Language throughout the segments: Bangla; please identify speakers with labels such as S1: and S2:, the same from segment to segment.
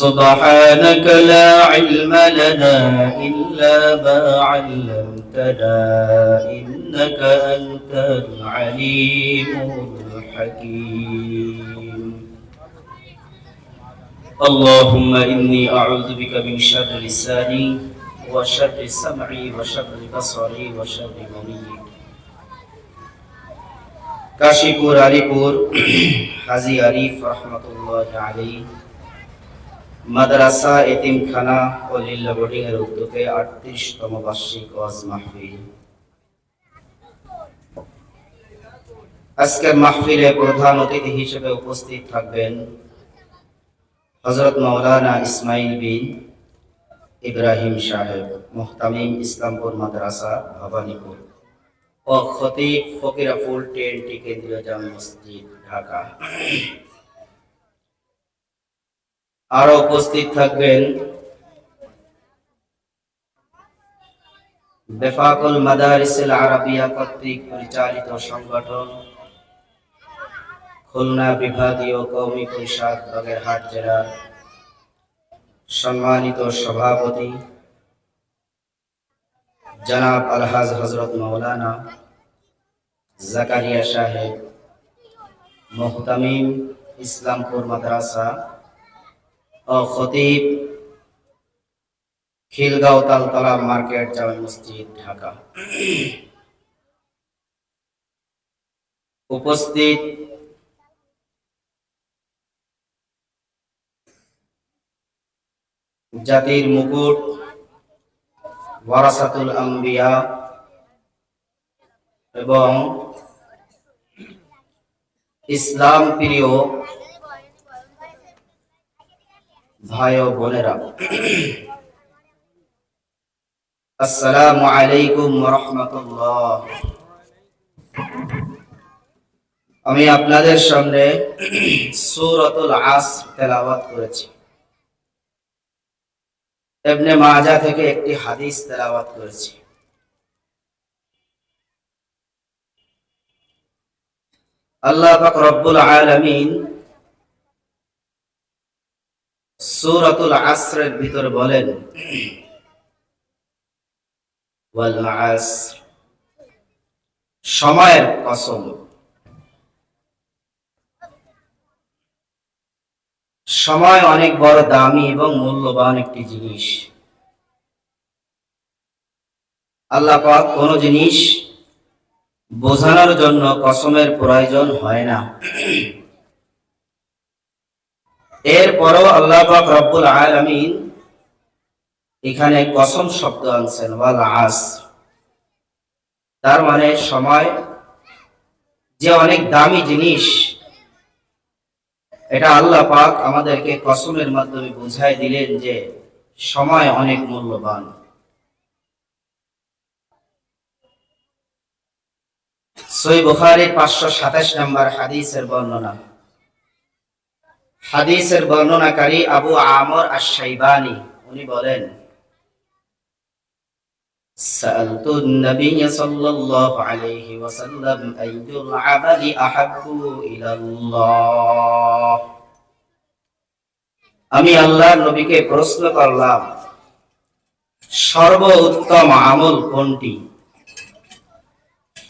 S1: سبحانك لا علم لنا إلا ما علمتنا إنك أنت العليم الحكيم اللهم إني أعوذ بك من شر لساني وشر سمعي وشر بصري وشر مني কাশীপুর আলিপুর হাজি আরিফ রহমতুল্লাহ আলী মাদ্রাসা, এতিমখানা ও লিল্লা বোর্ডিং এর উদ্যোগে আটত্রিশতম বার্ষিক ওয়াজ মাহফিল। আজকের মাহফিলে প্রধান অতিথি হিসেবে উপস্থিত থাকবেন হজরত মাওলানা ইসমাইল বিন ইব্রাহিম সাহেব, মোহতামিম ইসলামপুর মাদ্রাসা, ভবানীপুর ও খতিব ফকিরাফুল টেন্টি কেন্দ্রীয় জামে মসজিদ, ঢাকা। আরও উপস্থিত থাকবেন। বেফাকুল মাদারিসিল আরাবিয়া কর্তৃক পরিচালিত সংগঠন, খুলনা বিভাগীয় কৌমি পরিষদ, বাগেরহাট জেলার সম্মানিত সভাপতি জনাব আলহাজ হজরত মৌলানা জাকারিয়া সাহেব, মোহতামিম ইসলামপুর মাদ্রাসা ও খতিব খিলগাঁও তালতলা মার্কেট জামে মসজিদ ঢাকা উপস্থিত জাতির মুকুট ওয়ারাসাতুল আম্বিয়া এবং ইসলাম প্রিয় ভাই ও বোনেরা। আসসালামু আলাইকুম রহমতুল্লাহ। আমি আপনাদের সামনে সূরাতুল আসর তেলাওয়াত করেছি। ইবনে মাজা থেকে একটি হাদিস তেলাওয়াত করেছি। আল্লাহ পাক রব্বুল আলামিন সূরাতুল আসরের ভিতর বলেন সময়ের কসম। সময় অনেক বড় দামি এবং মূল্যবান একটি জিনিস। আল্লাহ পাক কোনো জিনিস বোঝানোর জন্য কসমের প্রয়োজন হয় না। এরপরও আল্লাহ রব্বুল আলামিন এখানে কসম শব্দ আনছেন, ওয়াল আস। তার মানে সময় যে অনেক দামি জিনিস, এটা আল্লাহ পাক আমাদেরকে কসমের মাধ্যমে বুঝাই দিলেন যে সময় অনেক মূল্যবান। সই বুখারীর পাঁচশো সাতাশ নম্বর হাদিসের বর্ণনা। হাদিসের বর্ণনাকারী আবু আমর আশ-শাইবানি উনি বলেন سألت النبي صلى الله عليه وسلم أي العمل أحب إلى الله আমি আল্লাহর নবীকে প্রশ্ন করলাম সর্বোত্তম আমল কোনটি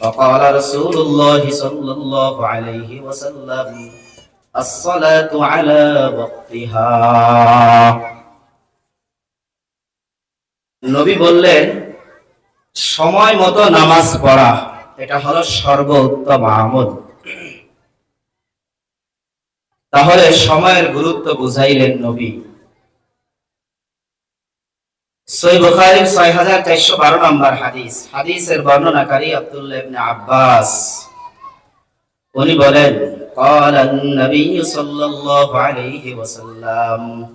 S1: فقال رسول الله صلى الله عليه وسلم الصلاة على وقتها নবী বললেন সময় মতো নামাজ পড়া এটা হলো সর্বোত্তম আমল তাহলে সময়ের গুরুত্ব বুঝাইলেন নবী সই বুখারীর ছয় হাজার চারশো বারো নম্বর হাদিস হাদিসের বর্ণনাকারী আব্দুল্লাহ ইবনে আব্বাস উনি বলেন قال النبي صلى الله عليه وسلم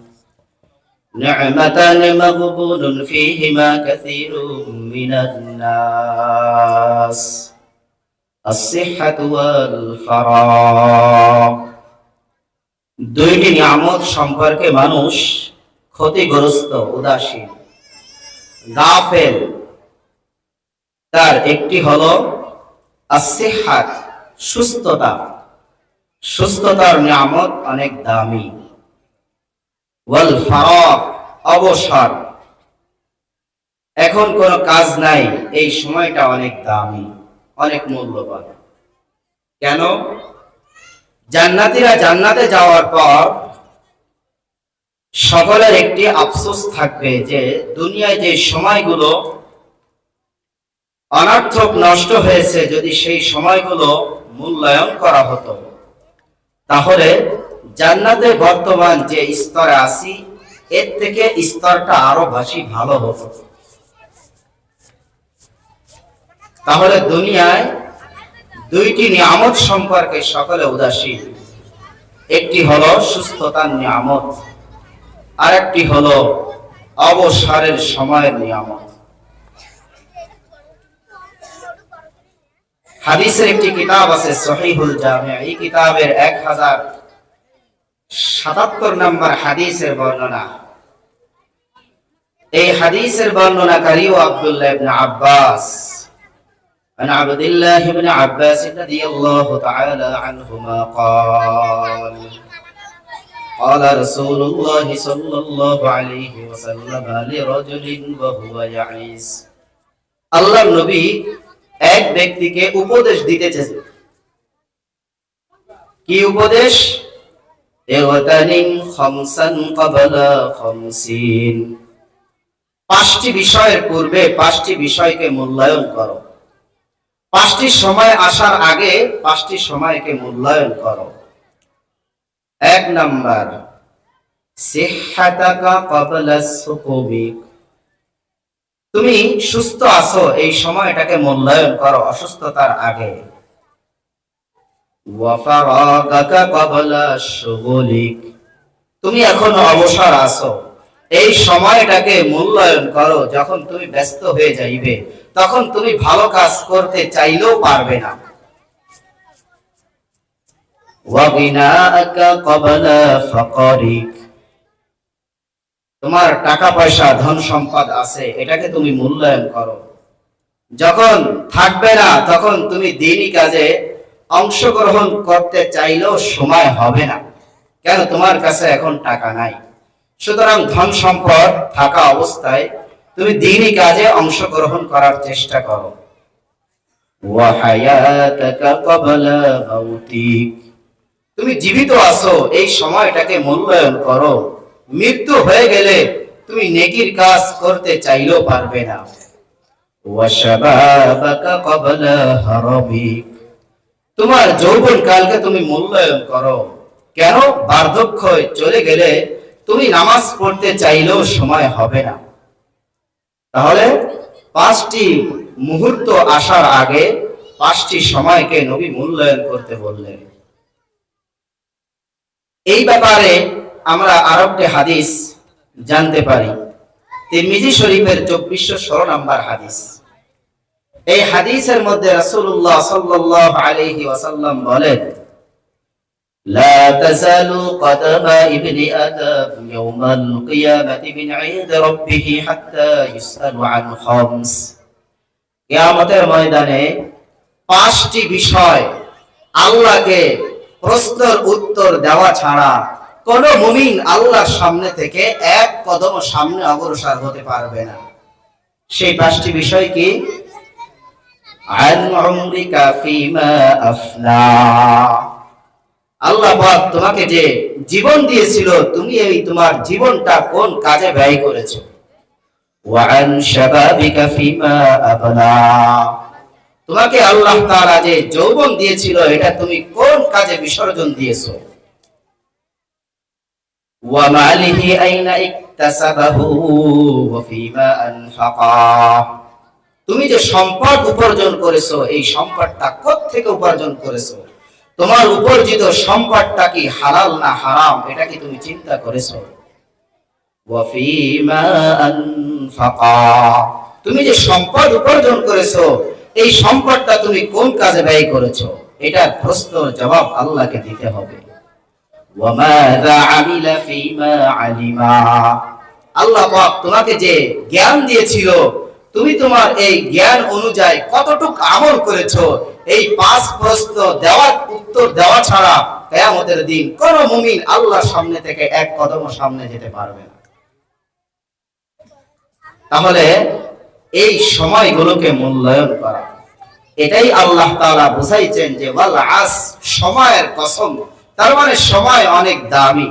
S1: نعمتان مغبون فيهما كثير من الناس الصحة والفراغ দুইটি নিয়ামত সম্পর্কে মানুষ ক্ষতিগ্রস্ত উদাসীন গাফেল তার একটি হলো আসিহাত সুস্থতা সুস্থতার নিয়ামত অনেক দামি। ওয়াল ফারাক, অবসর। এখন কোন কাজ নাই, এই সময়টা অনেক দামি, অনেক মূল্যবান। কেন? জান্নাতীরা জান্নাতে যাওয়ার পর সকলের একটি আফসোস থাকবে যে দুনিয়ায় যে সময়গুলো অনার্থক নষ্ট হয়েছে, যদি সেই সময়গুলো মূল্যায়ন করা হতো। তাহলে জান্নাতে বর্তমান যে স্তরে আছি, এর থেকে স্তরটা আরও বেশি ভালো হতো তাহলে দুনিয়ায় দুইটি নিয়ামত সম্পর্কে সকলে উদাসীন। একটি হলো সুস্থতার নিয়ামত আর একটি হলো অবসরের সময়ের নিয়ামত। হাদিসের একটি কিতাব আছে সহিহুল জামিয়া এই কিতাবের এক হাজার সাতাত্তর নম্বর হাদিসের বর্ণনা এই হাদিসের বর্ণনাকারী ও আব্দুল্লাহ ইবনে আব্বাস عن عبد الله بن عباس رضي الله تعالى عنهما قال قال رسول الله صلى الله عليه وسلم لرجل وهو يعيس আল্লাহ নবী এক ব্যক্তিকে উপদেশ দিতেছেন কি উপদেশ? পাঁচটি বিষয়ের পূর্বে পাঁচটি বিষয়কে মূল্যায়ন করো। পাঁচটি সময় আসার আগে পাঁচটি সময়কে মূল্যায়ন করো। এক নাম্বার, সিহাতাকা ক্বাবলা সুকুমিক তুমি সুস্থ আছো, এই সময়টাকে মূল্যায়ন করো অসুস্থতার আগে। তুমি এখন অবসর আছো। এই সময়টাকে মূল্যায়ন করো যখন তুমি ব্যস্ত হয়ে যাইবে, তখন তুমি ভালো কাজ করতে চাইলেও পারবে না। ক্বাবলা ফাকারিক। তোমার টাকা পয়সা, ধন সম্পদ আছে, এটাকে তুমি মূল্যায়ন করো। যখন থাকবে না, তখন তুমি দিনই কাজে অংশগ্রহণ করতে চাইলেও সময় হবে না। কেন? তোমার কাছে এখন টাকা নাই। সুতরাং ধন সম্পদ থাকা অবস্থায় তুমি দিনই কাজে অংশগ্রহণ করার চেষ্টা করো। তুমি জীবিত আছো, এই সময়টাকে মূল্যায়ন করো। মৃত্যু হয়ে গেলে তুমি নেকির কাজ করতে চাইলেও পারবে না। তোমার যৌবন কালকে তুমি মূল্যায়ন করো। কেন? বার্ধক্য চলে গেলে তুমি নামাজ পড়তে চাইলেও সময় হবে না। তাহলে পাঁচটি মুহূর্ত আসার আগে পাঁচটি সময়কে নবী মূল্যায়ন করতে বললেন। এই ব্যাপারে আমরা আরো একটি হাদিস জানতে পারি তিরমিজি শরীফের চব্বিশশো ষোলো নম্বর হাদিস এই হাদিসের মধ্যে রাসূলুল্লাহ সাল্লাল্লাহু আলাইহি ওয়াসাল্লাম বলেন لا تزال قدم ابن آدم يوم القيامة من عند ربه حتى يسأل عن خمس কিয়ামতের ময়দানে পাঁচটি বিষয় আল্লাহকে প্রশ্নের উত্তর দেওয়া ছাড়া কোন মুমিন আল্লাহর সামনে থেকে এক কদম সামনে অগ্রসর হতে পারবে না। সেই পাঁচটি বিষয় কি? আল্লাহ তোমাকে যে জীবন দিয়েছিল, তুমি এই তোমার জীবনটা কোন কাজে ব্যয় করেছ? তোমাকে আল্লাহ তাআলা যে যৌবন দিয়েছিল, এটা তুমি কোন কাজে বিসর্জন দিয়েছ? মালিহি আইনা ইকতাসাবাহু ওয়া ফিমা তুমি যে সম্পদ উপার্জন করেছ, এই সম্পদটা কোত্থেকে উপার্জন করেছ? তোমার উপার্জিত সম্পদটা কি হালাল না হারাম? এটা কি তুমি চিন্তা করেছ? তুমি যে সম্পদ উপার্জন করেছ, এই সম্পদটা তুমি কোন কাজে ব্যয় করেছ? এটা প্রশ্নের জবাব আল্লাহকে দিতে হবে। আল্লাহ তোমাকে যে জ্ঞান দিয়েছিল, তুমি তোমার এই জ্ঞান অনুযায়ী কতটুক আমল করেছ, এই পাঁচ প্রশ্ন দেওয়ার উত্তর দেওয়া ছাড়া কেয়ামতের দিন কোন মুমিন আল্লাহর সামনে থেকে এক কদম সামনে যেতে পারবে না। তাহলে এই সময়গুলোকে মূল্যায়ন করা। এটাই আল্লাহ তাআলা বুঝাইছেন যে, ওয়াল আস সময়ের কসম। তার মানে সময় অনেক দামি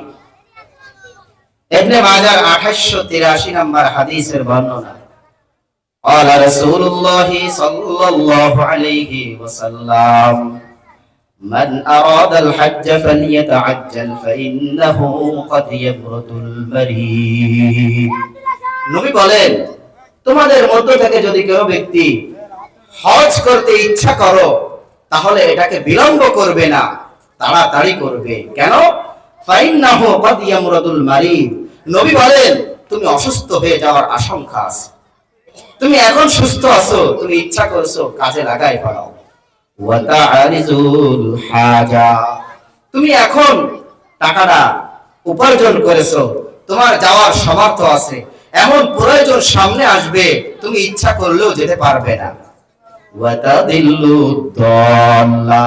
S1: ইবনে মাজার 2883 নম্বর হাদিসের বর্ণনা قال رسول الله صلى الله عليه وسلم من أراد الحج فليتعجل فإنه قد يبرد المريض নবী বলেন তোমাদের মধ্য থেকে যদি কেউ ব্যক্তি হজ করতে ইচ্ছা করো তাহলে এটাকে বিলম্ব করবে না তাড়াতাড়ি করবে। কেন? নবী বলেন, তুমি অসুস্থ হয়ে যাওয়ার আশঙ্কা আছে। তুমি এখন সুস্থ আছো, তুমি ইচ্ছা করছ কাজে লাগাই হাজা। তুমি এখন টাকাটা উপার্জন করেছ, তোমার যাওয়ার সামর্থ্য আছে। এমন প্রয়োজন সামনে আসবে, তুমি ইচ্ছা করলেও যেতে পারবে না। ওয়াতাদিল্লু দল্লা।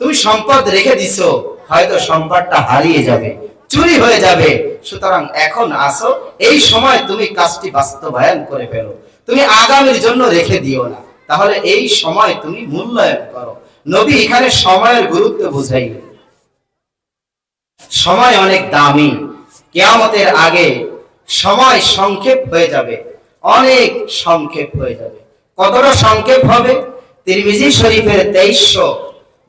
S1: তুমি সম্পদ রেখে দিছো, হয়তো সম্পদটা হারিয়ে যাবে, চুরি হয়ে যাবে। সুতরাং এখন আসো, এই সময় তুমি কাজটি বাস্তবায়ন করে ফেলো। তুমি আগামীর জন্য রেখে দিও না। তাহলে এই সময় তুমি মূল্যায়ন করো। নবী এখানে সময়ের গুরুত্ব বুঝাইলেন। সময় অনেক দামি। কেয়ামতের আগে সময় সংক্ষেপ হয়ে যাবে, অনেক সংক্ষেপ হয়ে যাবে। কতটা সংক্ষেপ হবে? তিরমিজি শরীফের তেইশশো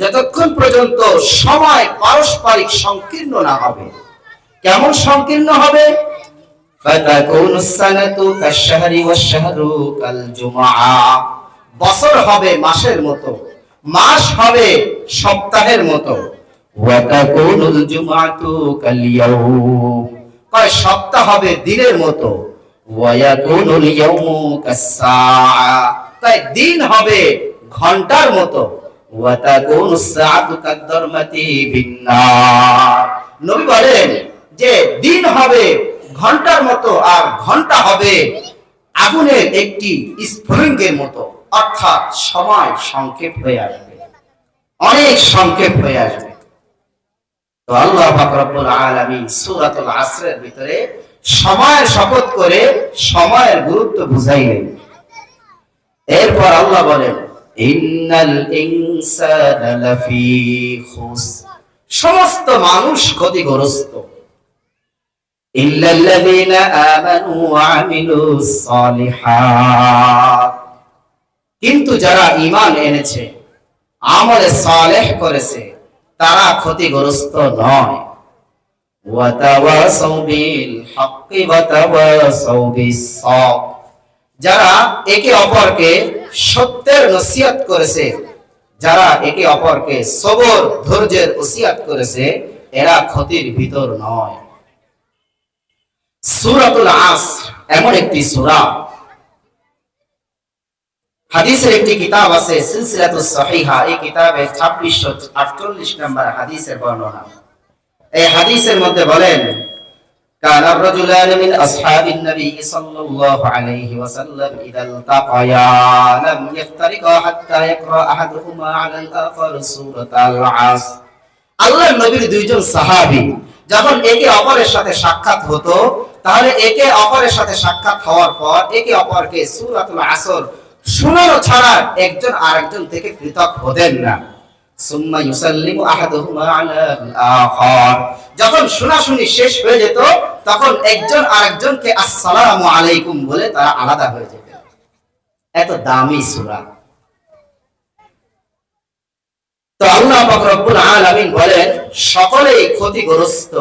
S1: যতক্ষণ পর্যন্ত সময় পারস্পরিক সংকীর্ণ না হবে, কেমন সংকীর্ণ হবে? বছর হবে মাসের মতো, মাস হবে সপ্তাহের মতো। কয় সপ্তাহ হবে দিনের মতো। তাই দিন হবে ঘণ্টার মতো। যে দিন হবে, ঘণ্টার মতো আর ঘণ্টা হবে আগুনের একটি স্ফুলিঙ্গের মতো। অর্থাৎ সময় সংক্ষেপ হয়ে আসবে। অনেক সংক্ষেপ হয়ে আসবে। তো আল্লাহ ফাকরাবুল আলামিন ভিতরে সময়ের শপথ করে সময়ের গুরুত্ব বুঝাইলেন। এরপর আল্লাহ বলেন সমস্ত মানুষ ক্ষতিগ্রস্ত। কিন্তু যারা ঈমান এনেছে, আমলে সালেহ করেছে, তারা ক্ষতিগ্রস্ত নয়। বিল হাক্কি ওয়াতাওয়াসাউ বিস-সাবর যারা একে অপরকে সত্যের নসিহত করেছে, যারা একে অপরকে সবর, ধৈর্যের ওসিয়াত করেছে, এরা ক্ষতির ভিতর নয়। সূরাতুল আসর এমন একটি সূরা। হাদিসের একটি কিতাব আছে সিলসিলাতুস সহিহা। এই কিতাবে 2648 নম্বর হাদিসের বর্ণনা। এই হাদিসের মধ্যে বলেন كان الرجلان من أصحاب النبي صلى الله عليه وسلم إذا التقيا لم يفترقا حتى يقرأ أحدهما على الآخر سورة العصر আল্লাহ নবীর দুইজন সাহাবী যখন একে অপরের সাথে সাক্ষাৎ হতো তাহলে একে অপরের সাথে সাক্ষাৎ হওয়ার পর একে অপরকে সূরাতুল আসর শোনানো ছাড়া একজন আরেকজন থেকে পৃথক হতেন না যখন শোনাশুনি শেষ হয়ে যেত, তখন একজন আরেকজনকে আসসালামু আলাইকুম বলে তারা আলাদা হয়ে যেত। এত দামি সূরা। আল্লাহ বলেন, সকলেই ক্ষতিগ্রস্ত,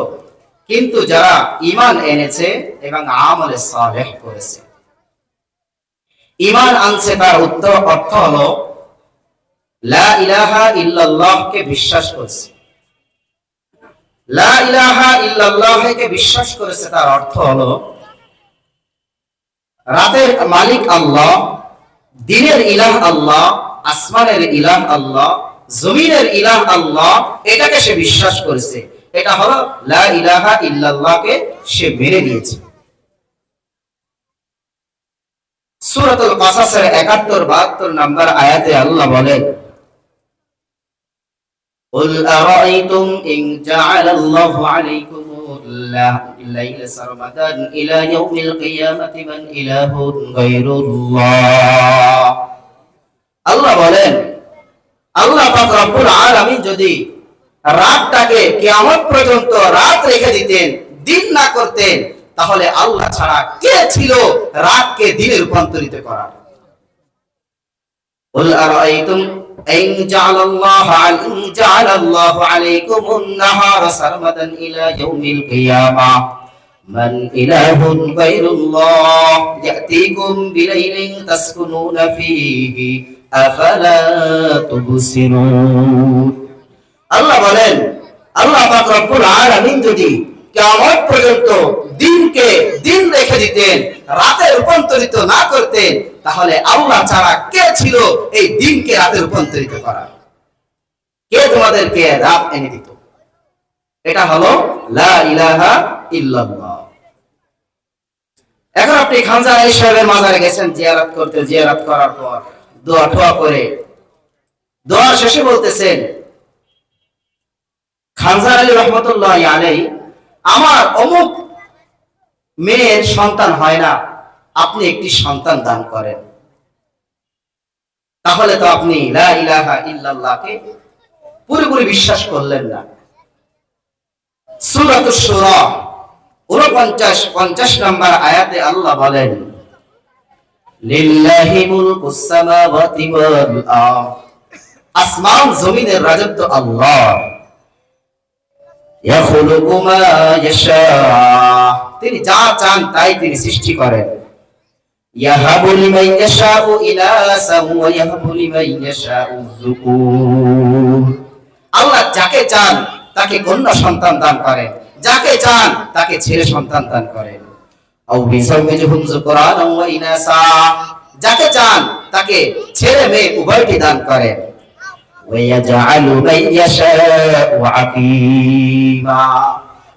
S1: কিন্তু যারা ঈমান এনেছে এবং আমলে সালেহ করেছে। ঈমান আনছে তার উত্তর অর্থ হলো বিশ্বাস করেছে। বিশ্বাস করেছে তার অর্থ হলো, রাতের মালিক আল্লাহ, দিনের ইলাহ আল্লাহ, আসমানের ইলাহ আল্লাহ, জমিনের ইলাহ আল্লাহ, এটাকে সে বিশ্বাস করেছে। এটা হলো লা ইলাহা সে মেনে নিয়েছে। সূরাতুল কাসাসের 71 72 নাম্বার আয়াতে আল্লাহ বলেন قل أرأيتم إن جعل الله عليكم الليل سرمدا إلى يوم القيامة من إله غير الله আল্লাহ বলেন আল্লাহ পাক রব্বুল আলামিন যদি রাতটাকে কিয়ামত পর্যন্ত রাত রেখে দিতেন দিন না করতেন তাহলে আল্লাহ ছাড়া কে ছিল রাতকে দিনে রূপান্তরিত করার قل أرأيتم إن جعل الله إن جعل الله عليكم النهار سرمدا إلى يوم القيامة من إله غير الله يأتيكم بليل تسكنون فيه أفلا تبصرون আল্লাহ বলেন আল্লাহ পাক রব্বুল আলামিন যদি কিয়ামত পর্যন্ত দিনকে দিন রেখে দিতেন, রাতে রূপান্তরিত না করতেন, তাহলে আল্লাহ ছাড়া কে ছিল এই দিনকে রাতে রূপান্তরিত করা কে তোমাদেরকে রাত এনে দিত? এটা হলো এখন আপনি খানজা আলী সাহেবের মাজারে গেছেন, জিয়ারত করতে, জিয়ারত করার পর দোয়া ঠোয়া করে, দোয়া শেষে বলতেছেন খানজার আলী রহমতুল্লাহ আলাই আমার অমুক মেয়ের সন্তান হয় না, আপনি একটি সন্তান দান করেন। তাহলে তো আপনি পুরোপুরি বিশ্বাস করলেন না। সূরাত সূরা 49 50 নম্বর আয়াতে আল্লাহ বলেন আসমান, জমিনের রাজত্ব আল্লাহ। তিনি যা চান তাই তিনি সৃষ্টি করেন। আল্লাহ যাকে চান তাকে কন্যা সন্তান দান করেন। যাকে চান তাকে ছেলে সন্তান দান করেন। আও বিসাউমিজুহুম যুকরান ওয়া ইনাসা। যাকে চান তাকে ছেলে মেয়ে উভয়টি দান করেন। ويجعل من يشاء عقيما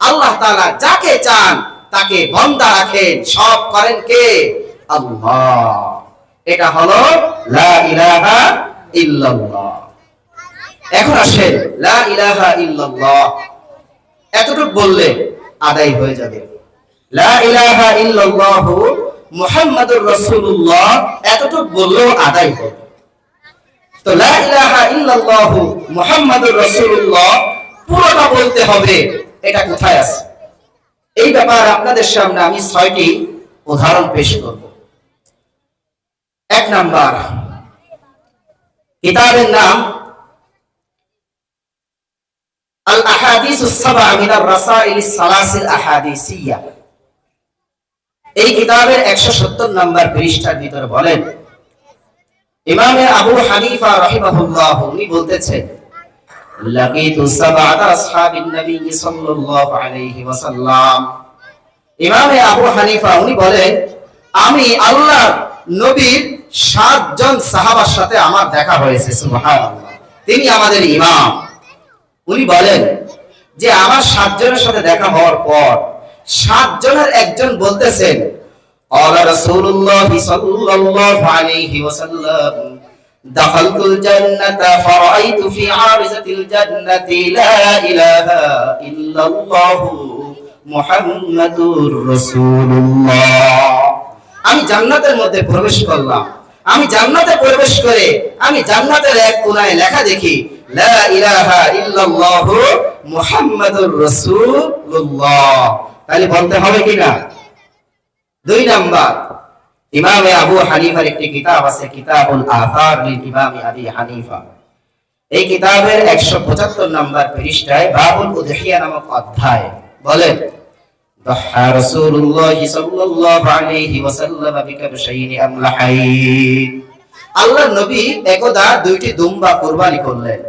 S1: আল্লাহ তাআলা যাকে চান তাকে বন্দা রাখেন সব করেন কে আল্লাহ এটা হলো লা ইলাহা ইল্লাল্লাহ এখন আসেন লা ইলাহা ইল্লাল্লাহ এতটুকু বললে আদায় হয়ে যাবে লা ইলাহা ইল্লাল্লাহ মুহাম্মাদুর রাসূলুল্লাহ এতটুকু বললেও আদায় হবে তো পুরোটা বলতে হবে, এটা কোথায় আছে? এই ব্যাপারে আপনাদের সামনে আমি ছয়টি উদাহরণ পেশ করব। এক নাম্বার, কিতাবের নাম আল আহাদিস এই কিতাবের 170 নাম্বার পৃষ্ঠার ভিতরে বলেন ইমামে আবু হানিফা রাহিমাহুল্লাহ, উনি বলতেছেন, লাকিতু সাবআত আসহাবিন নবী সাল্লাল্লাহু আলাইহি ওয়াসাল্লাম। ইমামে আবু হানিফা, উনি বলেন, আমি আল্লাহর নবীর সাতজন সাহাবার সাথে আমার দেখা হয়েছে, সুবহানাল্লাহ। তিনি আমাদের ইমাম। উনি বলেন, যে আমার সাতজনের সাথে দেখা হওয়ার পর সাতজনের একজন বলতেছেন قال رسول الله صلى الله عليه وسلم دخلت الجنة فرأيت في عارزة الجنة لا إله إلا الله محمد رسول الله আমি জান্নাতের মধ্যে প্রবেশ করলাম আমি জান্নাতে প্রবেশ করে আমি জান্নাতের এক কোনায় লেখা দেখি লা ইলাহা ইল্লাল্লাহু মুহাম্মাদুর রাসূলুল্লাহ তাহলে বলতে হবে কিনা দুই নাম্বার ইমামে আবু হানিফার একটি কিতাব আছে কিতাবুল আথার লিল ইমামে আবি হানিফা এই কিতাবের 175 নাম্বার পৃষ্ঠায় বাবুল উদহিয়া নামক অধ্যায় বলেন ضحى رسول الله صلى الله عليه وسلم بكبشين أملحين আল্লাহ নবী একদা দুইটি দুম্বা কুরবানি করলেন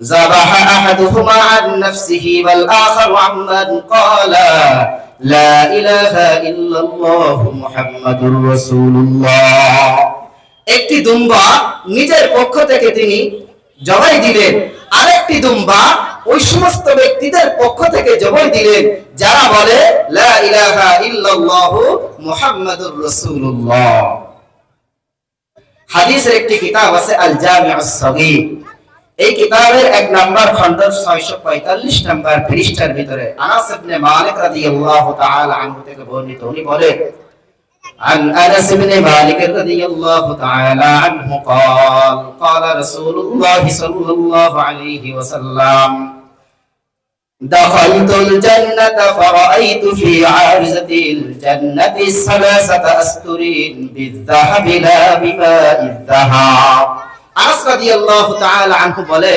S1: ذبح أحدهما عن نفسه والآخر عمن قال لا إله إلا الله محمد رسول الله একটি দুম্বা নিজের পক্ষ থেকে তিনি জবাই দিলেন আরেকটি দুম্বা ওই সমস্ত ব্যক্তিদের পক্ষ থেকে জবাই দিলেন যারা বলে লা ইলাহা ইল্লাল্লাহু মুহাম্মাদুর রাসূলুল্লাহ হাদিসের একটি কিতাব আছে আল জামিউস সগীর এই কিতাবের এক নাম্বার খণ্ড 645 নাম্বার পৃষ্ঠার ভিতরে আনাস ইবনে মালিক রাদিয়াল্লাহু তাআলা আনহু থেকে বর্ণিত উনি বলেন عن انس بن مالك رضي الله تعالى عنه قال قال رسول الله صلى الله عليه وسلم دخلت الجنة فرأيت في عارضة الجنة ثلاثة أستر بالذهب لا بماء الذهب আনাস রাদিয়াল্লাহু তাআলা আনহু বলে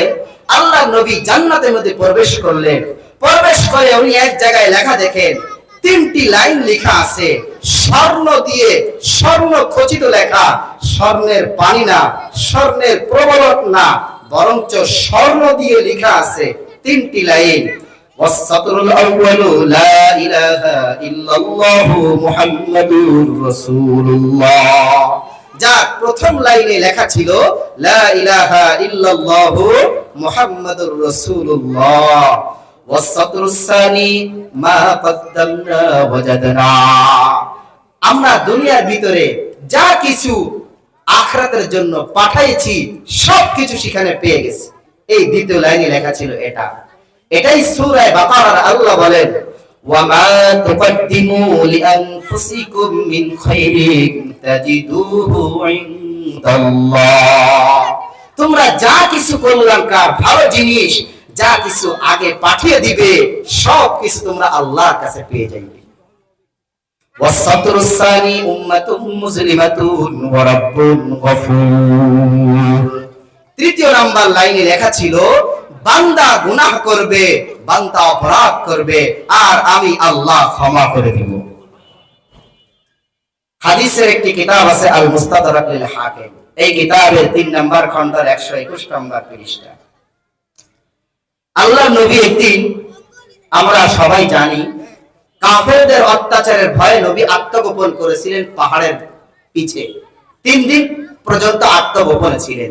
S1: আল্লাহ নবী জান্নাতের মধ্যে প্রবেশ করলেন প্রবেশ করে উনি এক জায়গায় লেখা দেখেন তিনটি লাইন লেখা আছে স্বর্ণ দিয়ে স্বর্ণ খচিত লেখা স্বর্ণের পানি না স্বর্ণের প্রবলক না বরঞ্চ স্বর্ণ দিয়ে লেখা আছে তিনটি লাইন والسطر الأول لا إله إلا الله محمد رسول الله যা প্রথম লাইনে লেখা ছিল আমরা দুনিয়ার ভিতরে যা কিছু আখরাতের জন্য পাঠাইছি, সবকিছু সেখানে পেয়ে গেছে। এই দ্বিতীয় লাইনে লেখা ছিল এটা। এটাই সুরায় বাকারার আল্লাহ বলেন ওয়ামা তুকদ্দিমু লিআনফুসিকুম মিন খাইরিন তাজিদুহু ইনদাল্লাহ তোমরা যা কিছু কল্যাণকার ভালো জিনিস যা কিছু আগে পাঠিয়ে দিবে সব কিছু তোমরা আল্লাহর কাছে পেয়ে যাবে والسطر الثاني أمة مسلمة ورب غفور তৃতীয় নাম্বার লাইনে লেখা ছিল বান্দা গুনাহ করবে বান্দা অপরাধ করবে, আর আমি আল্লাহ ক্ষমা করে দিব। হাদিসের একটি কিতাব আছে আল মুস্তাদরাক লিল হাকিম। এই কিতাবের তিন নাম্বার খণ্ডের একশো একুশ নাম্বার পৃষ্ঠা। আল্লাহ নবী একদিন, আমরা সবাই জানি, কাফেরদের অত্যাচারের ভয়ে নবী আত্মগোপন করেছিলেন পাহাড়ের পিছে। তিন দিন পর্যন্ত আত্মগোপনে ছিলেন।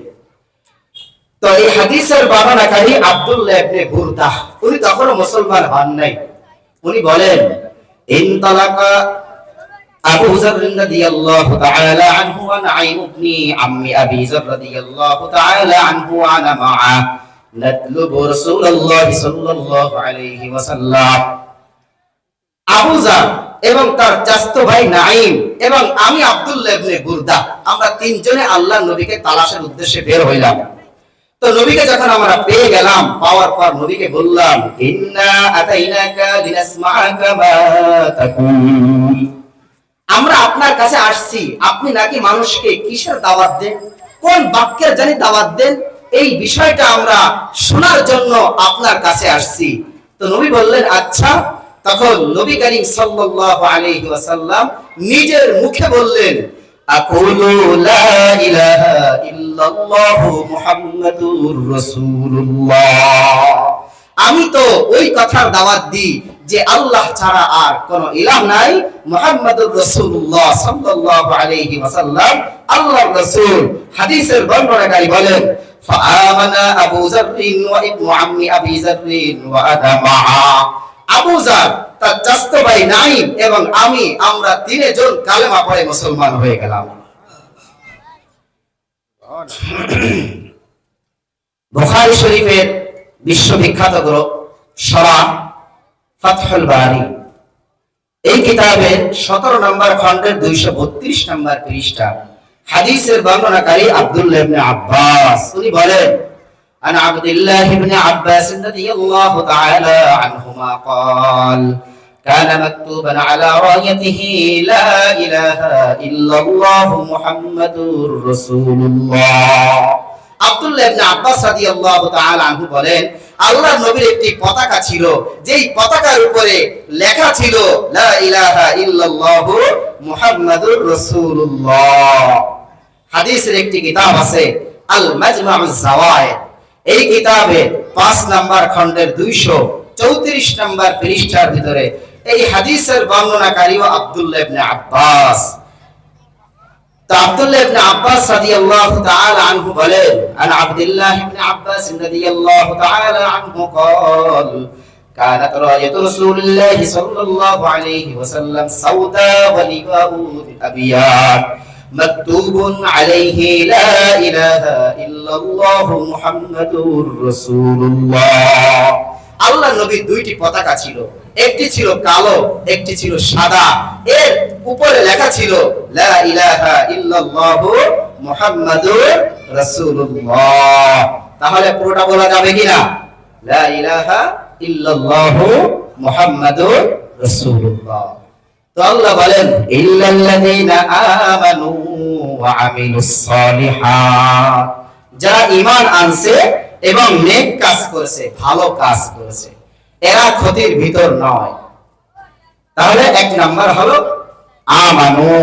S1: তো এই হাদিসের বর্ণনাকারী আব্দুল্লাহ ইবনে বুরদাহ, উনি তখনও মুসলমান হন নাই। উনি বলেন ইনতালাকা আবু যর রাদিয়াল্লাহু তাআলা আনহু ওয়া নাঈম ইবনে আম্মি আবি রাদিয়াল্লাহু তাআলা আনহু ওয়া আনা মা'a নাতলুবু রাসূলুল্লাহ সাল্লাল্লাহু আলাইহি আবু এবং তার চাস্ত ভাই নাঈম এবং আমি আব্দুল্লাহ ইবনে আমরা তিনজনে আল্লাহর নবীকে তালাশের উদ্দেশ্যে বের হইলাম। তো নবীকে যখন আমরা পেয়ে গেলাম, পাওয়ার পর নবীকে বললাম আমরা আপনার কাছে আসছি, আপনি নাকি মানুষকে কিসের দাওয়াত দেন? কোন বাক্যের জানি দাওয়াত দেন? এই বিষয়টা আমরা শোনার জন্য আপনার কাছে আসছি। তো নবী বললেন আচ্ছা। তখন নবী করিম সাল্লাল্লাহু ওয়াসাল্লাম নিজের মুখে বললেন আকুলু লা ইলাহা ইল্লাল্লাহু মুহাম্মাদুর রাসূলুল্লাহ আমি তো ওই কথার দাওয়াত দিই যে আল্লাহ ছাড়া আর কোন ইলাহ নাই মুহাম্মাদুর রাসূলুল্লাহ সাল্লাল্লাহু আলাইহি ওয়াসাল্লাম আল্লাহর রাসূল হাদিসের বর্ণনাকারী বলেন فآمن أبو ذر وابن عم أبي ذر وأنا معه তার চাস্ত ভাই নাইম এবং আমি, আমরা কালেমা পড়ে মুসলমান হয়ে গেলাম। শরীফের বিশ্ববিখ্যাত গ্রন্থ, সরা এই কিতাবের সতেরো নম্বর খণ্ডের দুইশো বত্রিশ নম্বর পৃষ্ঠা, হাদিসের বর্ণনাকারী আব্দুল্লাহ আব্বাস, উনি বলেন عن عبد الله بن عباس رضي الله تعالى عنهما قال كان مكتوبا على رايته لا إله إلا الله محمد رسول الله আব্দুল্লাহ ইবনে আব্বাস রাদিয়াল্লাহু তাআলা আনহু বলেন আল্লাহর নবীর একটি পতাকা ছিল যেই পতাকার উপরে লেখা ছিল লা ইলাহা ইল্লাল্লাহু মুহাম্মাদুর রাসূলুল্লাহ হাদিসের একটি কিতাব আছে আল মাজমাউজ জাওয়ায়েদ এই কিতাবে পাঁচ নাম্বার খণ্ডের দুইশো চৌত্রিশ নাম্বার পৃষ্ঠার ভিতরে এই হাদিসের বর্ণনাকারী আব্দুল্লাহ ইবনে আব্বাস তো আব্দুল্লাহ ইবনে আব্বাস রাদিয়াল্লাহু তাআলা আনহু বলেন আন আব্দুল্লাহ ইবনে আব্বাস রাদিয়াল্লাহু তাআলা আনহু قال كانت راية رسول الله صلى الله عليه وسلم سوداء ولواء أبيات مكتوب عليه لا إله إلا الله محمد رسول الله আল্লাহ নবীর দুইটি পতাকা ছিল একটি ছিল কালো একটি ছিল সাদা এর উপরে লেখা ছিল লা ইলাহা ইল্লাল্লাহু মুহাম্মাদুর রাসূলুল্লাহ তাহলে পুরোটা বলা যাবে কিনা লা ইলাহা ইল্লাল্লাহু মুহাম্মাদুর রাসূলুল্লাহ আল্লাহ বলেন যারা ঈমান আনছে এবং নেক কাজ করেছে, ভালো কাজ করেছে, এরা ক্ষতির ভিতর নয়। তাহলে এক নাম্বার হলো আমানু,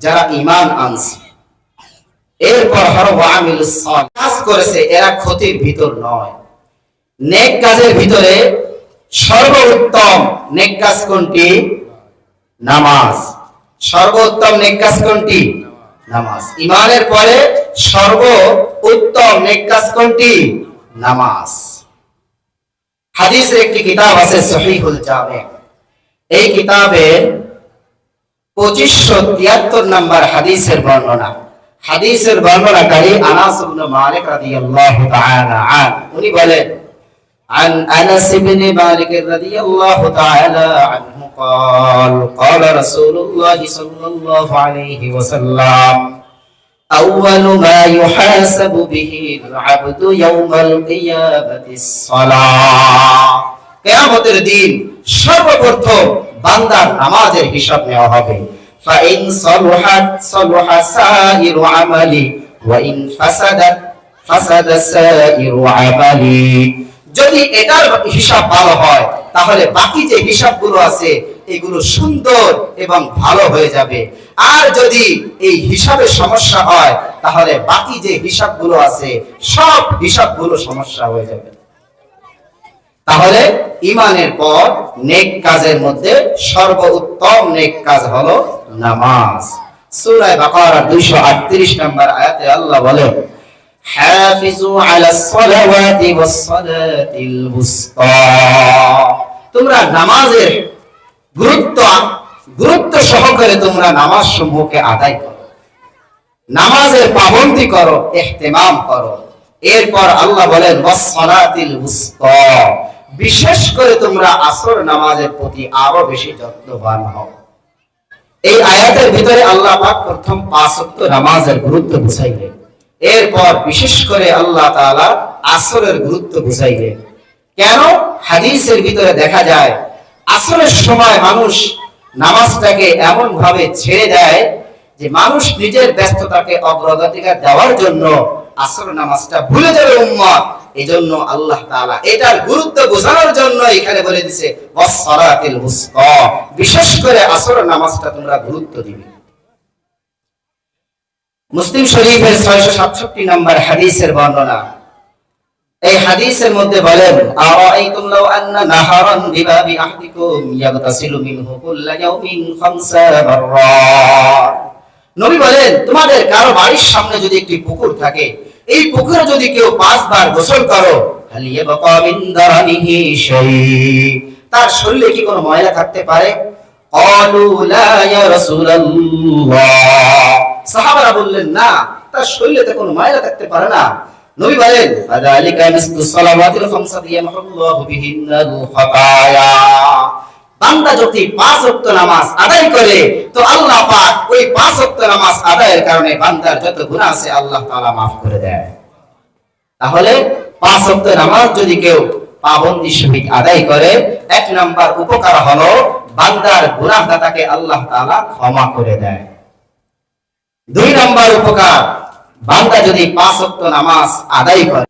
S1: যারা ঈমান আনছে। এরপর হলো ওয়া আমিলুস সালিহাত। কাজ করেছে, এরা ক্ষতির ভিতর নয়। নেক কাজের ভিতরে সর্বোত্তম নেক কাজ কোনটি? নামাজ। সর্বোত্তম নেক কোনটি? নামাজ। ইমানের পরে সর্ব উত্তম নেক কোনটি? নামাজ। হাদিসের একটি কিতাব আছে, সহিহুল জামে। এই কিতাবের পঁচিশশো তিয়াত্তর নাম্বার হাদিসের বর্ণনা। হাদিসের বর্ণনাকারী আনাস মালিক রাদিয়াল্লাহু তাআলা আন উনি বলেন عن انس بن مالك رضي الله تعالى عنه قال قال رسول الله صلى الله عليه وسلم اول ما يحاسب به العبد يوم القيامه الصلاه কিয়ামতের দিন সর্বপ্রথম বান্দার নামাজের হিসাব নেওয়া হবে فإن صلحت صلح سائر عملي وإن فسدت فسد سائر عملي যদি এটার হিসাব ভালো হয়, তাহলে বাকি যে হিসাবগুলো আছে, এগুলো সুন্দর এবং ভালো হয়ে যাবে। আর যদি এই হিসাবে সমস্যা হয়, তাহলে বাকি যে হিসাবগুলো আছে, সব হিসাবগুলো সমস্যা হয়ে যাবে। তাহলে ইমানের পর নেক কাজের মধ্যে সর্বোত্তম নেক কাজ হলো নামাজ। সূরা বাকারা 238 নম্বর আয়াতে আল্লাহ বলেন হাফিজু আলা সালাওয়াতি ওয়াস সালাতিল বুসতা তোমরা নামাজের গুরুত্ব গুরুত্ব সহকারে তোমরা নামাজ সমূহকে আদায় করো। নামাজের পাবন্দি করো, ইহতিমাম করো। এরপর আল্লাহ বলেন, ওয়াস সালাতিল বুসতা বিশেষ করে তোমরা আসর নামাজের প্রতি আরও বেশি যত্নবান হও। এই আয়াতের ভিতরে আল্লাহ পাক প্রথম পাঁচ নামাজের গুরুত্ব বুঝাইলেন। এরপর বিশেষ করে আল্লাহ তাআলা আসরের গুরুত্ব বুঝাইলেন। কেন? হাদিসের ভিতরে দেখা যায়, আসরের সময় মানুষ নামাজটাকে এমন ভাবে ছেড়ে দেয় যে মানুষ নিজের ব্যস্ততাকে অগ্রগতিকার দেওয়ার জন্য আসর নামাজটা ভুলে যাবে উম্মত। এই জন্য আল্লাহ তাআলা এটার গুরুত্ব বোঝানোর জন্য এখানে বলে দিছে বিশেষ করে আসর নামাজটা তোমরা গুরুত্ব দিবে। মুসলিম শরীফের 667 নম্বর হাদিসের বর্ণনা। এই হাদিসের মধ্যে বলেন নবী বলেন, তোমাদের কারও বাড়ির সামনে যদি একটি পুকুর থাকে, এই পুকুরে যদি কেউ পাঁচবার গোসল করো তার শরীরে কি কোনো ময়লা থাকতে পারে? ক্বালু লা সাহাবারা বললেন, না, তার শরীরে কোনো ময়লা থাকতে পারে না। তাহলে পাঁচ ওয়াক্ত নামাজ যদি কেউ পাবন্দি সহিত আদায় করে, এক নাম্বার উপকার হলো বান্দার গুনাহ দাতাকে আল্লাহ তাআলা ক্ষমা করে দেয়। দুই নম্বর উপকার বান্দা যদি পাঁচ নামাজ আদায় করে